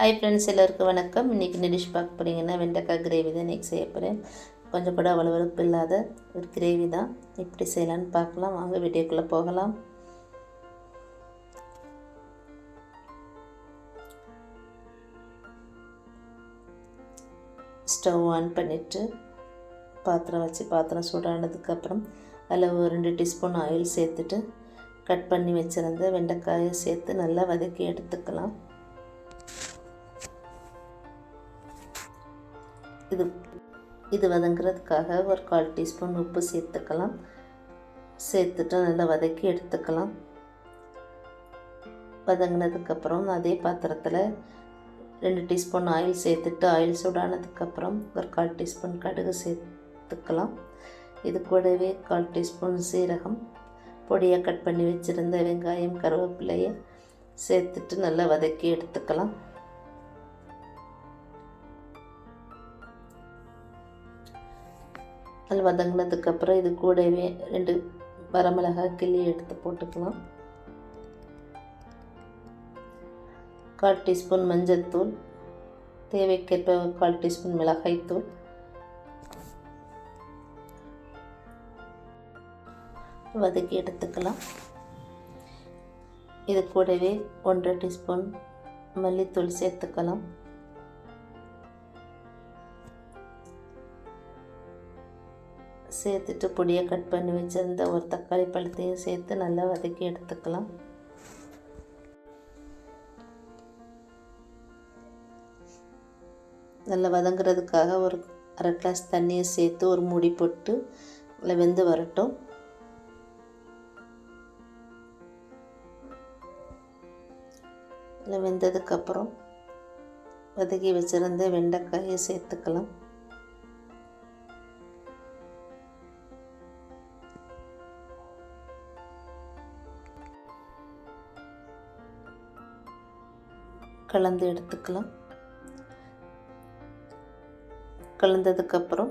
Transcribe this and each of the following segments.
Hi friends எல்லோருக்கும் வணக்கம். இன்றைக்கி டிஷ் பார்க்க போகிறீங்கன்னா வெண்டைக்காய் கிரேவி தான் இன்றைக்கி செய்ய போகிறேன் கொஞ்சம் கூட வலுவலுப்பு இல்லாத ஒரு கிரேவி தான். எப்படி செய்யலான்னு பார்க்கலாம். வாங்க வீடியோக்குள்ளே போகலாம். ஸ்டவ் ஆன் பண்ணிவிட்டு பாத்திரம் வச்சு பாத்திரம் சூடானதுக்கப்புறம் அதில் ஒரு ரெண்டு டீஸ்பூன் ஆயில் சேர்த்துட்டு கட் பண்ணி வச்சுருந்த வெண்டைக்காயை சேர்த்து நல்லா வதக்கி எடுத்துக்கலாம். இது இது வதங்குறதுக்காக ஒரு கால் டீஸ்பூன் உப்பு சேர்த்துக்கலாம். சேர்த்துட்டு நல்லா வதக்கி எடுத்துக்கலாம். வதங்கினதுக்கப்புறம் அதே பாத்திரத்தில் ரெண்டு டீஸ்பூன் ஆயில் சேர்த்துட்டு ஆயில் சூடானதுக்கப்புறம் ஒரு கால் டீஸ்பூன் கடுகு சேர்த்துக்கலாம். இது கூடவே கால் டீஸ்பூன் சீரகம் பொடியாக கட் பண்ணி வச்சுருந்த வெங்காயம் கருவேப்பிலையை சேர்த்துட்டு நல்லா வதக்கி எடுத்துக்கலாம். அது வதங்கினதுக்கப்புறம் இது கூடவே ரெண்டு வரமிளகாய் கிள்ளி எடுத்து போட்டுக்கலாம். கால் டீஸ்பூன் மஞ்சள்தூள் தேவைக்கேற்ப கால் டீஸ்பூன் மிளகாய்த்தூள். வதக்கி எடுத்துக்கலாம். இது கூடவே ஒன்றரை டீஸ்பூன் மல்லித்தூள் சேர்த்துக்கலாம். சேர்த்துட்டு பொடியை கட் பண்ணி வச்சுருந்த ஒரு தக்காளி பழத்தையும் சேர்த்து நல்லா வதக்கி எடுத்துக்கலாம். நல்லா வதங்குறதுக்காக ஒரு அரை கிளாஸ் தண்ணியை சேர்த்து ஒரு மூடி போட்டு நல்லா வெந்து வரட்டும். நல்லா வெந்ததுக்கப்புறம் வதக்கி வச்சுருந்த வெண்டைக்காயை சேர்த்துக்கலாம். கலந்து எடுத்துக்கலாம். கலந்ததுக்கப்புறம்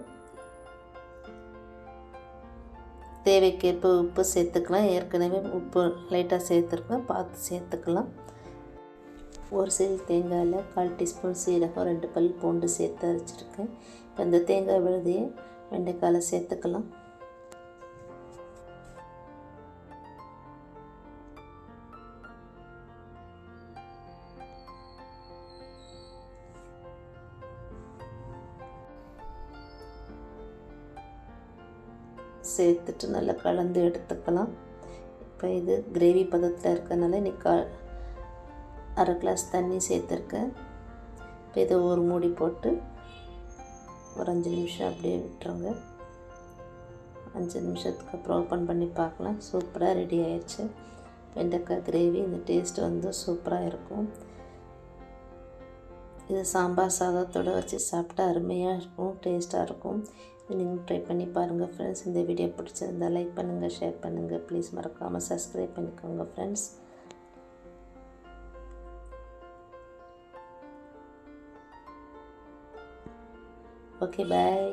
தேவைக்கேற்ப உப்பு சேர்த்துக்கலாம். ஏற்கனவே உப்பு லைட்டாக சேர்த்துருக்கேன். பார்த்து சேர்த்துக்கலாம். ஒரு சில தேங்காயில் கால் டீஸ்பூன் சீரகம் ரெண்டு பல் பூண்டு சேர்த்து அரைச்சிருக்கேன். இப்போ இந்த தேங்காய் விழுதியை வெண்டைக்காயில் சேர்த்துக்கலாம். சேர்த்துட்டு நல்லா கலந்து எடுத்துக்கலாம். இப்போ இது கிரேவி பதத்தில் இருக்கிறதுனால இன்றைக்கி கா அரை கிளாஸ் தண்ணி சேர்த்துருக்கேன். இப்போ இதை ஒரு மூடி போட்டு ஒரு அஞ்சு நிமிஷம் அப்படியே விட்டுருங்க. அஞ்சு நிமிஷத்துக்கு அப்புறம் ஓப்பன் பண்ணி பார்க்கலாம். சூப்பராக ரெடி ஆயிடுச்சு. வெண்டைக்காய் கிரேவி இந்த டேஸ்ட் வந்து சூப்பராக இருக்கும். இது சாம்பார் சாதத்தோடு வச்சு சாப்பிட்டா அருமையாக இருக்கும் டேஸ்ட்டாக இருக்கும். நீங்கள் ட்ரை பண்ணி பாருங்கள் ஃப்ரெண்ட்ஸ் இந்த வீடியோ பிடிச்சிருந்தால் லைக் பண்ணுங்கள் ஷேர் பண்ணுங்கள் ப்ளீஸ் மறக்காமல் சப்ஸ்கிரைப் பண்ணிக்கோங்க ஃப்ரெண்ட்ஸ் ஓகே பாய்